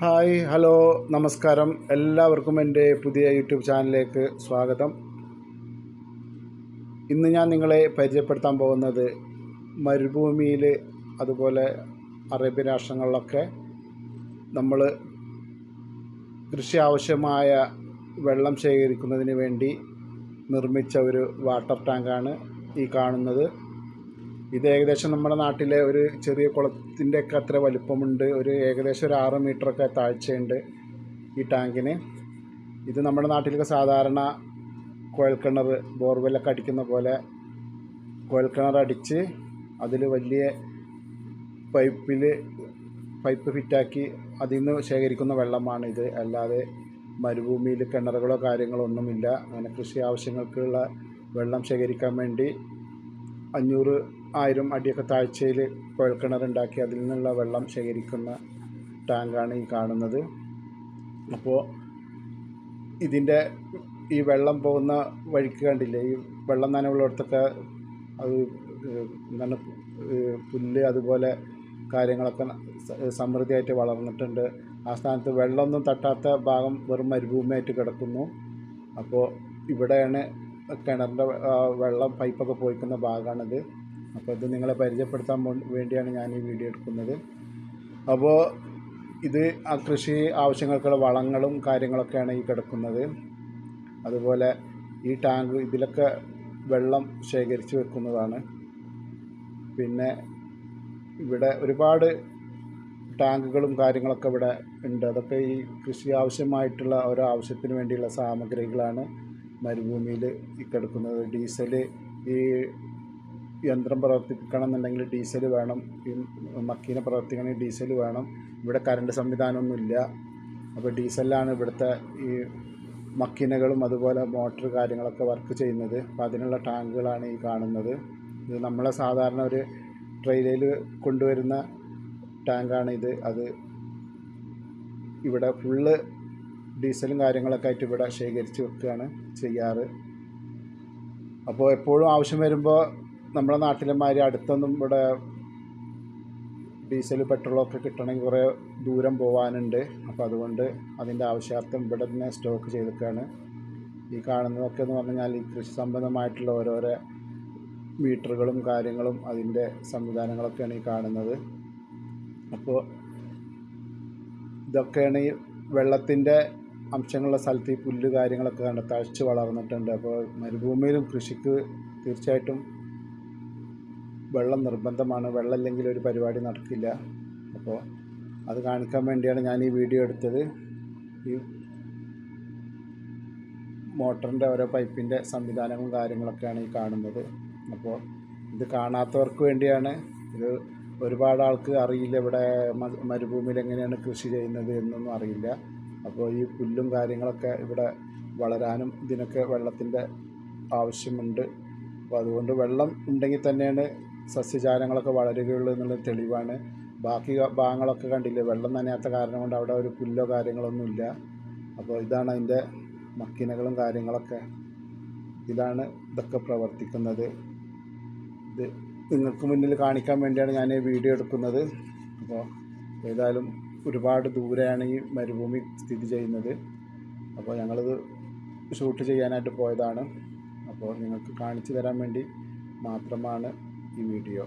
Hi hello നമസ്കാരം. എല്ലാവർക്കും എന്റെ പുതിയ യൂട്യൂബ് ചാനലിലേക്ക് സ്വാഗതം. ഇന്ന് ഞാൻ നിങ്ങളെ പരിചയപ്പെടുത്താൻ പോകുന്നത് മരുഭൂമിയിൽ അതുപോലെ അറേബ്യൻ രാഷ്ട്രങ്ങളിലൊക്കെ നമ്മൾ കൃഷി ആവശ്യമായ വെള്ളം ശേഖരിക്കുന്നതിന് വേണ്ടി നിർമ്മിച്ച ഒരു വാട്ടർ ടാങ്കാണ് ഈ കാണുന്നത്. ഇത് ഏകദേശം നമ്മുടെ നാട്ടിലെ ഒരു ചെറിയ കുളത്തിന്റെ ഒക്കെ അത്ര വലിപ്പമുണ്ട്. ഒരു ഏകദേശം ഒരു ആറ് മീറ്ററൊക്കെ താഴ്ചയുണ്ട് ഈ ടാങ്കിന്. ഇത് നമ്മുടെ നാട്ടിലൊക്കെ സാധാരണ കുഴൽക്കിണർ ബോർവെല്ലൊക്കെ അടിക്കുന്ന പോലെ കുഴൽക്കിണർ അടിച്ച് അതിൽ വലിയ പൈപ്പിൽ പൈപ്പ് ഫിറ്റാക്കി അതിൽ നിന്ന് ശേഖരിക്കുന്ന വെള്ളമാണ് ഇത് അല്ലാതെ മരുഭൂമിയിൽ കിണറുകളോ കാര്യങ്ങളോ ഒന്നുമില്ല. അങ്ങനെ കൃഷി ആവശ്യങ്ങൾക്കുള്ള വെള്ളം ശേഖരിക്കാൻ വേണ്ടി അഞ്ഞൂറ് ആയിരം അടിയൊക്കെ താഴ്ചയിൽ കുഴൽക്കിണറുണ്ടാക്കി അതിൽ നിന്നുള്ള വെള്ളം ശേഖരിക്കുന്ന ടാങ്കാണ് ഈ കാണുന്നത്. അപ്പോൾ ഇതിന്റെ ഈ വെള്ളം പോകുന്ന വഴിക്ക് കണ്ടില്ലേ? ഈ വെള്ളം നനവുള്ളിടത്തൊക്കെ അത് എന്താണ് പുല്ല് അതുപോലെ കാര്യങ്ങളൊക്കെ സമൃദ്ധിയായിട്ട് വളർന്നിട്ടുണ്ട്. ആ സ്ഥാനത്ത് വെള്ളമൊന്നും തട്ടാത്ത ഭാഗം വെറും മരുഭൂമിയായിട്ട് കിടക്കുന്നു. അപ്പോൾ ഇവിടെയാണ് കിണറിന്റെ വെള്ളം പൈപ്പൊക്കെ പോയിക്കുന്ന ഭാഗമാണിത്. അപ്പോൾ ഇത് നിങ്ങളെ പരിചയപ്പെടുത്താൻ വേണ്ടിയാണ് ഞാൻ ഈ വീഡിയോ എടുക്കുന്നത്. അപ്പോൾ ഇത് ആ കൃഷി ആവശ്യങ്ങൾക്കുള്ള വളങ്ങളും കാര്യങ്ങളൊക്കെയാണ് ഈ കിടക്കുന്നത്. അതുപോലെ ഈ ടാങ്ക് ഇതിലൊക്കെ വെള്ളം ശേഖരിച്ച് വെക്കുന്നതാണ്. പിന്നെ ഇവിടെ ഒരുപാട് ടാങ്കുകളും കാര്യങ്ങളൊക്കെ ഇവിടെ ഉണ്ട്. അതൊക്കെ ഈ കൃഷി ആവശ്യമായിട്ടുള്ള ഓരോ ആവശ്യത്തിന് വേണ്ടിയുള്ള സാമഗ്രികളാണ് മരുഭൂമിയിൽ ഈ കിടക്കുന്നത്. ഡീസൽ ഈ യന്ത്രം പ്രവർത്തിപ്പിക്കണം എന്നുണ്ടെങ്കിൽ ഡീസൽ വേണം ഈ മക്കീനെ പ്രവർത്തിക്കണമെങ്കിൽ ഡീസൽ വേണം. ഇവിടെ കറണ്ട് സംവിധാനമൊന്നുമില്ല. അപ്പോൾ ഡീസലിലാണ് ഇവിടുത്തെ ഈ മക്കീനകളും അതുപോലെ മോട്ടർ കാര്യങ്ങളൊക്കെ വർക്ക് ചെയ്യുന്നത്. അപ്പോൾ അതിനുള്ള ടാങ്കുകളാണ് ഈ കാണുന്നത്. ഇത് നമ്മളെ സാധാരണ ഒരു ട്രെയിലയിൽ കൊണ്ടുവരുന്ന ടാങ്കാണ് ഇത്. അത് ഇവിടെ ഫുള്ള് ഡീസലും കാര്യങ്ങളൊക്കെ ആയിട്ട് ഇവിടെ ശേഖരിച്ച് വെക്കുകയാണ് ചെയ്യാറ്. അപ്പോൾ എപ്പോഴും ആവശ്യം വരുമ്പോൾ നമ്മുടെ നാട്ടിലെ അടുത്തൊന്നും ഇവിടെ ഡീസൽ പെട്രോളൊക്കെ കിട്ടണമെങ്കിൽ കുറേ ദൂരം പോകാനുണ്ട് അപ്പോൾ അതുകൊണ്ട് അതിന്റെ ആവശ്യാർത്ഥം ഇവിടെ തന്നെ സ്റ്റോക്ക് ചെയ്തിട്ടാണ് ഈ കാണുന്നതൊക്കെ എന്ന് പറഞ്ഞാൽ ഈ കൃഷി സംബന്ധമായിട്ടുള്ള ഓരോരോ മീറ്ററുകളും കാര്യങ്ങളും അതിന്റെ സംവിധാനങ്ങളൊക്കെയാണ് ഈ കാണുന്നത്. അപ്പോൾ ഇതൊക്കെയാണ് ഈ വെള്ളത്തിന്റെ അംശങ്ങളുള്ള സ്ഥലത്ത് ഈ പുല്ല് കാര്യങ്ങളൊക്കെ കണ്ട് തഴച്ച് വളർന്നിട്ടുണ്ട്. അപ്പോൾ മരുഭൂമിയിലും കൃഷിക്ക് തീർച്ചയായിട്ടും വെള്ളം നിർബന്ധമാണ്. വെള്ളം ഇല്ലെങ്കിൽ ഒരു പരിപാടി നടക്കില്ല. അപ്പോൾ അത് കാണിക്കാൻ വേണ്ടിയാണ് ഞാൻ ഈ വീഡിയോ എടുത്തത്. ഈ മോട്ടറിന്റെ ഓരോ പൈപ്പിന്റെ സംവിധാനങ്ങളും കാര്യങ്ങളൊക്കെയാണ് ഈ കാണുന്നത്. അപ്പോൾ ഇത് കാണാത്തവർക്ക് വേണ്ടിയാണ്. ഇത് ഒരുപാട് ആൾക്ക് അറിയില്ല ഇവിടെ മരുഭൂമിയിൽ എങ്ങനെയാണ് കൃഷി ചെയ്യുന്നത് എന്നൊന്നും അറിയില്ല. അപ്പോൾ ഈ പുല്ലും കാര്യങ്ങളൊക്കെ ഇവിടെ വളരാനും ഇതിനൊക്കെ വെള്ളത്തിന്റെ ആവശ്യമുണ്ട്. അപ്പോൾ അതുകൊണ്ട് വെള്ളം ഉണ്ടെങ്കിൽ തന്നെയാണ് സസ്യജാലങ്ങളൊക്കെ വളരുകയുള്ളൂ എന്നുള്ള തെളിവാണ്. ബാക്കി ഭാഗങ്ങളൊക്കെ കണ്ടില്ലേ വെള്ളം നനയാത്ത കാരണം കൊണ്ട് അവിടെ ഒരു പുല്ലോ കാര്യങ്ങളൊന്നുമില്ല. അപ്പോൾ ഇതാണ് അതിന്റെ മക്കിനകളും കാര്യങ്ങളൊക്കെ. ഇതാണ് ഇതൊക്കെ പ്രവർത്തിക്കുന്നത്. ഇത് നിങ്ങൾക്ക് മുന്നിൽ കാണിക്കാൻ വേണ്ടിയാണ് ഞാൻ ഈ വീഡിയോ എടുക്കുന്നത്. അപ്പോൾ ഏതായാലും ഒരുപാട് ദൂരെയാണ് ഈ മരുഭൂമി സ്ഥിതി ചെയ്യുന്നത്. അപ്പോൾ ഞങ്ങളിത് ഷൂട്ട് ചെയ്യാനായിട്ട് പോയതാണ്. അപ്പോൾ നിങ്ങൾക്ക് കാണിച്ചു തരാൻ വേണ്ടി മാത്രമാണ് ഈ വീഡിയോ.